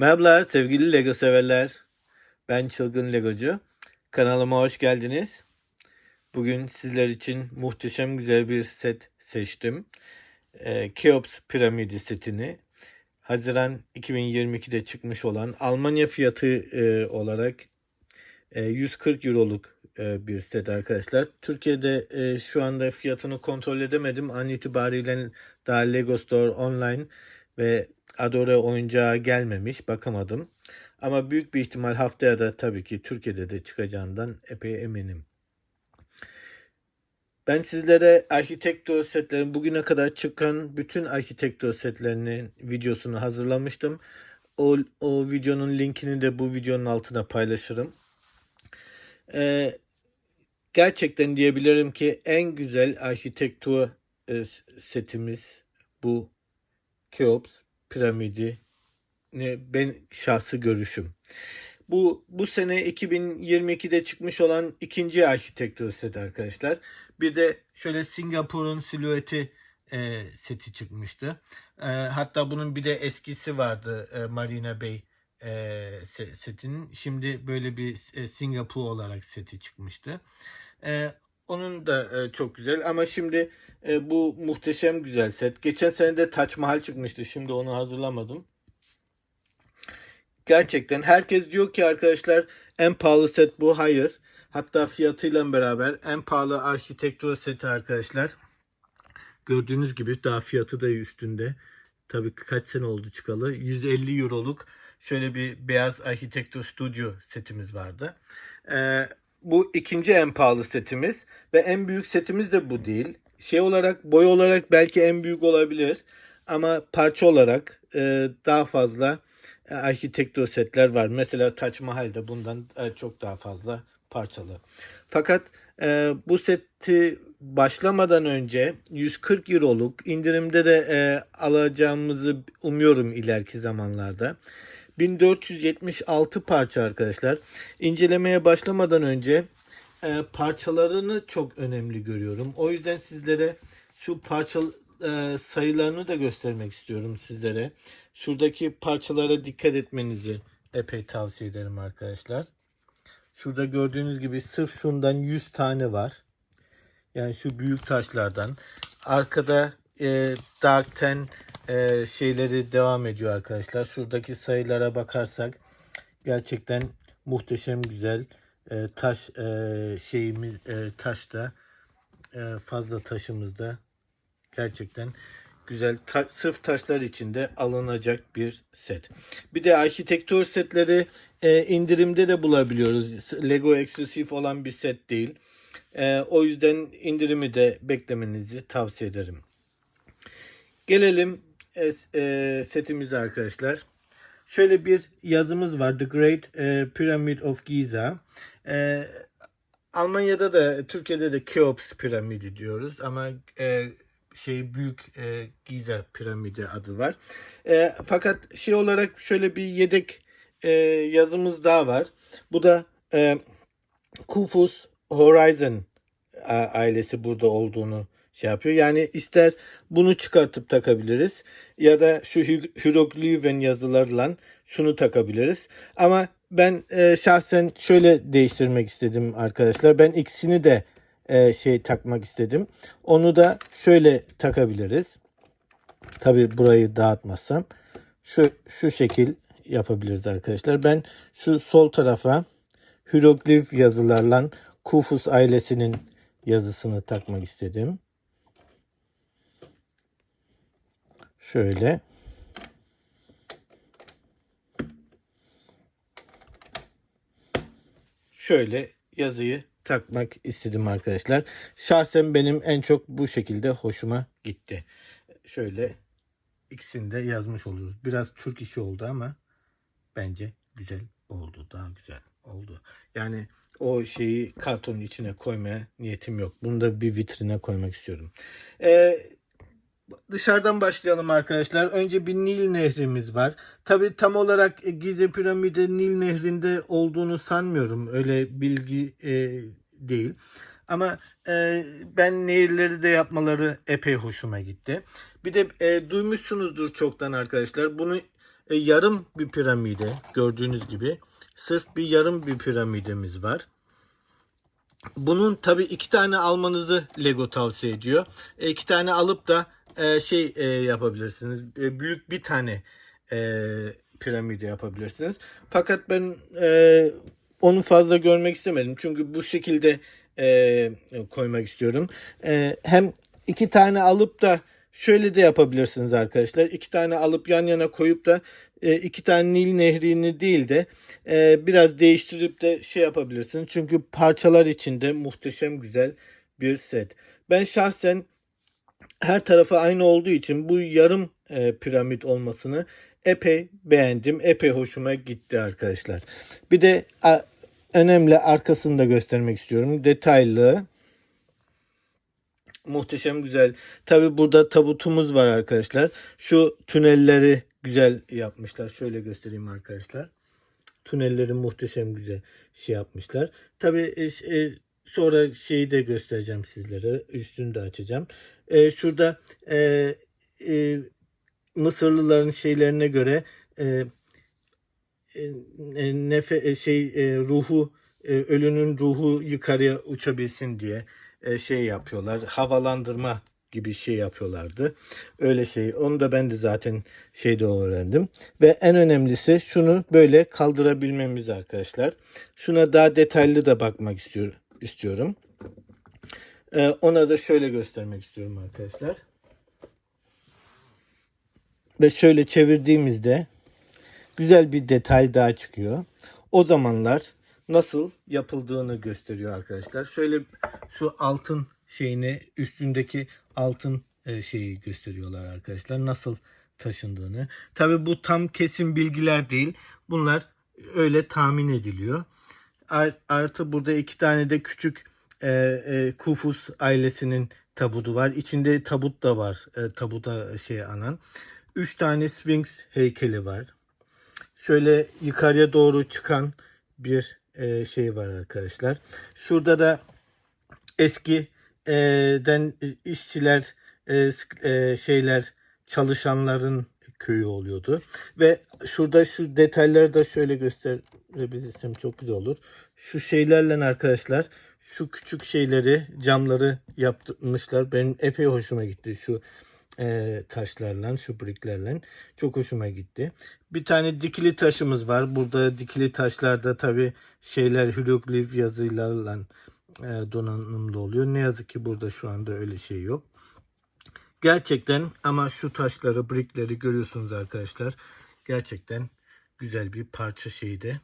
Merhabalar sevgili Lego severler. Ben Çılgın Legocu. Kanalıma hoş geldiniz. Bugün sizler için muhteşem güzel bir set seçtim. Ee, Keops piramidi setini. Haziran 2022'de çıkmış olan Almanya fiyatı e, olarak e, 140 euroluk e, bir set arkadaşlar. Türkiye'de e, şu anda fiyatını kontrol edemedim. An itibariyle daha Lego Store online ve Adore oyuncağı gelmemiş. Bakamadım. Ama büyük bir ihtimal haftaya da tabii ki Türkiye'de de çıkacağından epey eminim. Ben sizlere arkitekto setlerin bugüne kadar çıkan bütün arkitekto setlerinin videosunu hazırlamıştım. O, o videonun linkini de bu videonun altına paylaşırım. Ee, gerçekten diyebilirim ki en güzel arkitektur e, setimiz bu Keops piramidi ne ben şahsı görüşüm. Bu bu sene 2022'de çıkmış olan ikinci arkitektur seti arkadaşlar. Bir de şöyle Singapur'un silüeti e, seti çıkmıştı. E, hatta bunun bir de eskisi vardı e, Marina Bay e, se- setinin. Şimdi böyle bir e, Singapur olarak seti çıkmıştı. E, onun da e, çok güzel ama şimdi e, bu muhteşem güzel set. Geçen sene de Taç Mahal çıkmıştı. Şimdi onu hazırlamadım. Gerçekten herkes diyor ki arkadaşlar en pahalı set bu. Hayır. Hatta fiyatıyla beraber en pahalı arkitektur seti arkadaşlar. Gördüğünüz gibi daha fiyatı da üstünde. Tabii kaç sene oldu çıkalı. 150 euroluk şöyle bir beyaz arkitektur stüdyo setimiz vardı. Ee, bu ikinci en pahalı setimiz ve en büyük setimiz de bu değil. Şey olarak boy olarak belki en büyük olabilir ama parça olarak e, daha fazla e, arkitektur setler var. Mesela Taç Mahal'de bundan e, çok daha fazla parçalı. Fakat e, bu seti başlamadan önce 140 euroluk indirimde de e, alacağımızı umuyorum ileriki zamanlarda. 1476 parça arkadaşlar. İncelemeye başlamadan önce e, parçalarını çok önemli görüyorum. O yüzden sizlere şu parça e, sayılarını da göstermek istiyorum sizlere. Şuradaki parçalara dikkat etmenizi epey tavsiye ederim arkadaşlar. Şurada gördüğünüz gibi sırf şundan 100 tane var. Yani şu büyük taşlardan. Arkada e, Dark Ten e, şeyleri devam ediyor arkadaşlar. Şuradaki sayılara bakarsak gerçekten muhteşem güzel e, taş e, şeyimiz e, taşta e, fazla taşımızda gerçekten güzel ta- sırf taşlar içinde alınacak bir set. Bir de arkitektur setleri e, indirimde de bulabiliyoruz. Lego eksklusif olan bir set değil. E, o yüzden indirimi de beklemenizi tavsiye ederim. Gelelim e, e, setimize arkadaşlar. Şöyle bir yazımız var. The Great e, Pyramid of Giza. Almanya'da da Türkiye'de de Keops piramidi diyoruz ama e, şey büyük e, Giza piramidi adı var. E, fakat şey olarak şöyle bir yedek e, yazımız daha var. Bu da e, Kufus Horizon ailesi burada olduğunu şey yapıyor. Yani ister bunu çıkartıp takabiliriz ya da şu hi- hieroglifen yazılarla şunu takabiliriz. Ama ben e, şahsen şöyle değiştirmek istedim arkadaşlar. Ben ikisini de e, şey takmak istedim. Onu da şöyle takabiliriz. Tabi burayı dağıtmazsam şu şu şekil yapabiliriz arkadaşlar. Ben şu sol tarafa hieroglif yazılarla Kufus ailesinin yazısını takmak istedim. Şöyle. Şöyle yazıyı takmak istedim arkadaşlar. Şahsen benim en çok bu şekilde hoşuma gitti. Şöyle ikisini de yazmış oluruz. Biraz Türk işi oldu ama bence güzel oldu. Daha güzel oldu. Yani o şeyi kartonun içine koymaya niyetim yok. Bunu da bir vitrine koymak istiyorum. Ee, dışarıdan başlayalım arkadaşlar. Önce bir Nil nehrimiz var. Tabi tam olarak Gize piramidi Nil nehrinde olduğunu sanmıyorum. Öyle bilgi e, değil. Ama e, ben nehirleri de yapmaları epey hoşuma gitti. Bir de e, duymuşsunuzdur çoktan arkadaşlar. Bunu e, yarım bir piramide gördüğünüz gibi sırf bir yarım bir piramidemiz var. Bunun tabi iki tane almanızı Lego tavsiye ediyor. E, iki tane alıp da e, şey e, yapabilirsiniz. E, büyük bir tane e, piramide yapabilirsiniz. Fakat ben onu fazla görmek istemedim. Çünkü bu şekilde koymak istiyorum. Hem iki tane alıp da şöyle de yapabilirsiniz arkadaşlar. İki tane alıp yan yana koyup da iki tane Nil nehrini değil de biraz değiştirip de şey yapabilirsiniz. Çünkü parçalar içinde muhteşem güzel bir set. Ben şahsen her tarafı aynı olduğu için bu yarım e, piramit olmasını epey beğendim. Epey hoşuma gitti arkadaşlar. Bir de a, önemli arkasını da göstermek istiyorum. Detaylı. Muhteşem güzel. Tabi burada tabutumuz var arkadaşlar. Şu tünelleri güzel yapmışlar. Şöyle göstereyim arkadaşlar. Tünelleri muhteşem güzel şey yapmışlar. Tabi e, e, sonra şeyi de göstereceğim sizlere. Üstünü de açacağım. E, şurada e, e, Mısırlıların şeylerine göre e, e, nefe e, şey e, ruhu e, ölünün ruhu yukarıya uçabilsin diye e, şey yapıyorlar. Havalandırma gibi şey yapıyorlardı. Öyle şey. Onu da ben de zaten şeyde öğrendim. Ve en önemlisi şunu böyle kaldırabilmemiz arkadaşlar. Şuna daha detaylı da bakmak istiyor, istiyorum. E, ona da şöyle göstermek istiyorum arkadaşlar. Ve şöyle çevirdiğimizde güzel bir detay daha çıkıyor. O zamanlar nasıl yapıldığını gösteriyor arkadaşlar. Şöyle şu altın şeyini üstündeki altın e, şeyi gösteriyorlar arkadaşlar. Nasıl taşındığını. Tabi bu tam kesin bilgiler değil. Bunlar öyle tahmin ediliyor. Artı burada iki tane de küçük e, e, Kufus ailesinin tabutu var. İçinde tabut da var. E, tabuta şey anan. Üç tane Sphinx heykeli var. Şöyle yukarıya doğru çıkan bir e, şey var arkadaşlar. Şurada da eskiden işçiler e, e, şeyler çalışanların köyü oluyordu. Ve şurada şu detayları da şöyle gösterebilirsem çok güzel olur. Şu şeylerle arkadaşlar şu küçük şeyleri camları yapmışlar. Benim epey hoşuma gitti şu e, taşlarla, şu briklerle. Çok hoşuma gitti. Bir tane dikili taşımız var. Burada dikili taşlarda tabi şeyler hieroglif yazılarla e, donanımlı oluyor. Ne yazık ki burada şu anda öyle şey yok. Gerçekten ama şu taşları, brikleri görüyorsunuz arkadaşlar. Gerçekten güzel bir parça şeyi de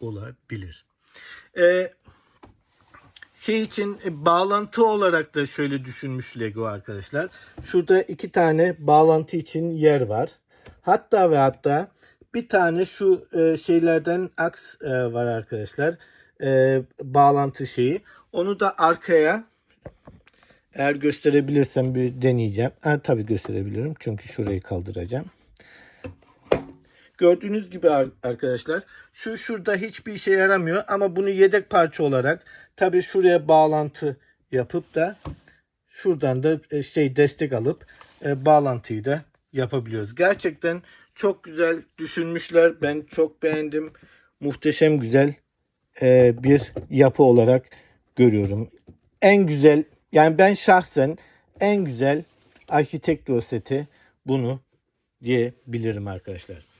olabilir. Ee, şey için e, bağlantı olarak da şöyle düşünmüş Lego arkadaşlar. Şurada iki tane bağlantı için yer var. Hatta ve hatta bir tane şu e, şeylerden aks e, var arkadaşlar. E, bağlantı şeyi. Onu da arkaya eğer gösterebilirsem bir deneyeceğim. Ha, tabii gösterebilirim. Çünkü şurayı kaldıracağım. Gördüğünüz gibi arkadaşlar şu şurada hiçbir işe yaramıyor ama bunu yedek parça olarak tabi şuraya bağlantı yapıp da şuradan da e, şey destek alıp e, bağlantıyı da yapabiliyoruz. Gerçekten çok güzel düşünmüşler. Ben çok beğendim. Muhteşem güzel e, bir yapı olarak görüyorum. En güzel yani ben şahsen en güzel arkitekto seti bunu diyebilirim arkadaşlar.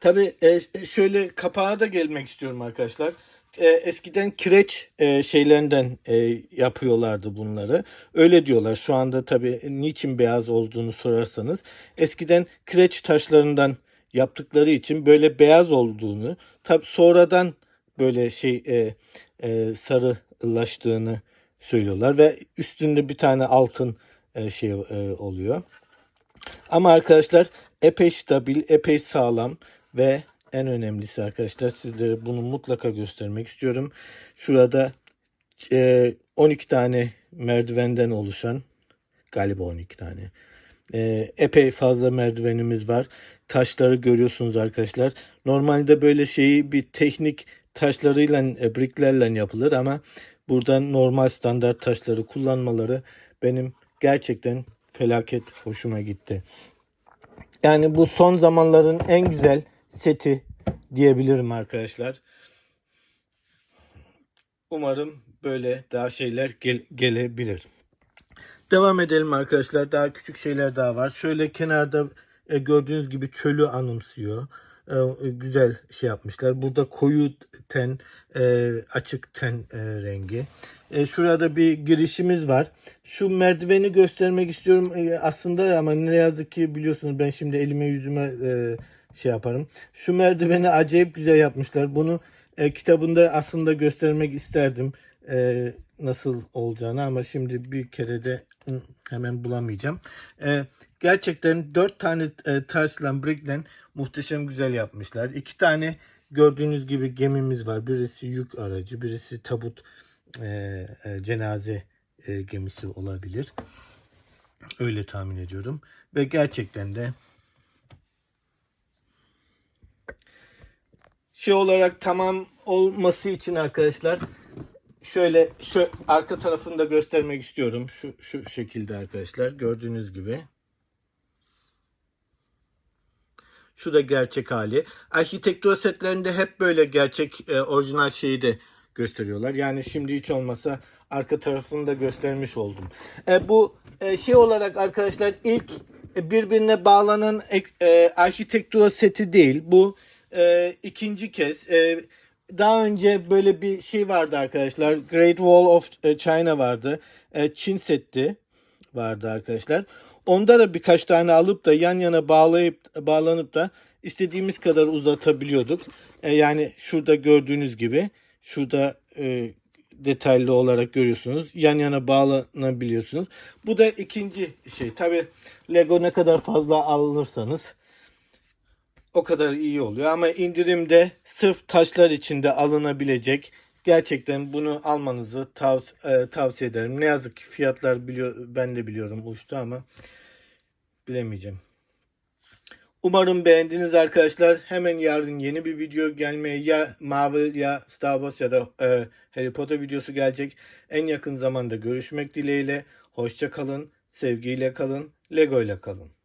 Tabi e, şöyle kapağa da gelmek istiyorum arkadaşlar. E, eskiden kireç e, şeylerinden yapıyorlardı bunları. Öyle diyorlar. Şu anda tabi niçin beyaz olduğunu sorarsanız. Eskiden kireç taşlarından yaptıkları için böyle beyaz olduğunu, tabi sonradan böyle şey sarılaştığını söylüyorlar ve üstünde bir tane altın şey oluyor. Ama arkadaşlar epey stabil, epey sağlam ve en önemlisi arkadaşlar sizlere bunu mutlaka göstermek istiyorum. Şurada e, 12 tane merdivenden oluşan galiba 12 tane e, epey fazla merdivenimiz var. Taşları görüyorsunuz arkadaşlar. Normalde böyle şeyi bir teknik taşlarıyla, e, briklerle yapılır ama burada normal standart taşları kullanmaları benim gerçekten felaket hoşuma gitti. Yani bu son zamanların en güzel seti diyebilirim arkadaşlar. Umarım böyle daha şeyler gel- gelebilir. Devam edelim arkadaşlar. Daha küçük şeyler daha var. Şöyle kenarda e, gördüğünüz gibi çölü anımsıyor. E, güzel şey yapmışlar. Burada koyu ten, e, açık ten e, rengi. E, şurada bir girişimiz var. Şu merdiveni göstermek istiyorum E, aslında ama ne yazık ki biliyorsunuz ben şimdi elime yüzüme e, şey yaparım. Şu merdiveni acayip güzel yapmışlar. Bunu e, kitabında aslında göstermek isterdim e, nasıl olacağını ama şimdi bir kere de hemen bulamayacağım. E, gerçekten dört tane e, taşla brickle muhteşem güzel yapmışlar. İki tane gördüğünüz gibi gemimiz var. Birisi yük aracı, birisi tabut e, e, cenaze e, gemisi olabilir. Öyle tahmin ediyorum. Ve gerçekten de şey olarak tamam olması için arkadaşlar şöyle şu arka tarafını da göstermek istiyorum. Şu şu şekilde arkadaşlar gördüğünüz gibi. Şu da gerçek hali. Arkitektur setlerinde hep böyle gerçek e, orijinal şeyi de gösteriyorlar. Yani şimdi hiç olmasa arka tarafını da göstermiş oldum. E, bu e, şey olarak arkadaşlar ilk e, birbirine bağlanan e, arkitektur seti değil. Bu e, ikinci kez. E, daha önce böyle bir şey vardı arkadaşlar. Great Wall of e, China vardı. E, Çin setti vardı arkadaşlar. Onda da birkaç tane alıp da yan yana bağlayıp bağlanıp da istediğimiz kadar uzatabiliyorduk. E, yani şurada gördüğünüz gibi şurada e, detaylı olarak görüyorsunuz. Yan yana bağlanabiliyorsunuz. Bu da ikinci şey. Tabi Lego ne kadar fazla alırsanız o kadar iyi oluyor. Ama indirimde sırf taşlar içinde alınabilecek gerçekten bunu almanızı tav- e, tavsiye ederim. Ne yazık ki fiyatlar biliyor ben de biliyorum uçtu ama bilemeyeceğim. Umarım beğendiniz arkadaşlar. Hemen yarın yeni bir video gelmeye ya Marvel ya Star Wars ya da e, Harry Potter videosu gelecek. En yakın zamanda görüşmek dileğiyle. Hoşça kalın, sevgiyle kalın, Lego ile kalın.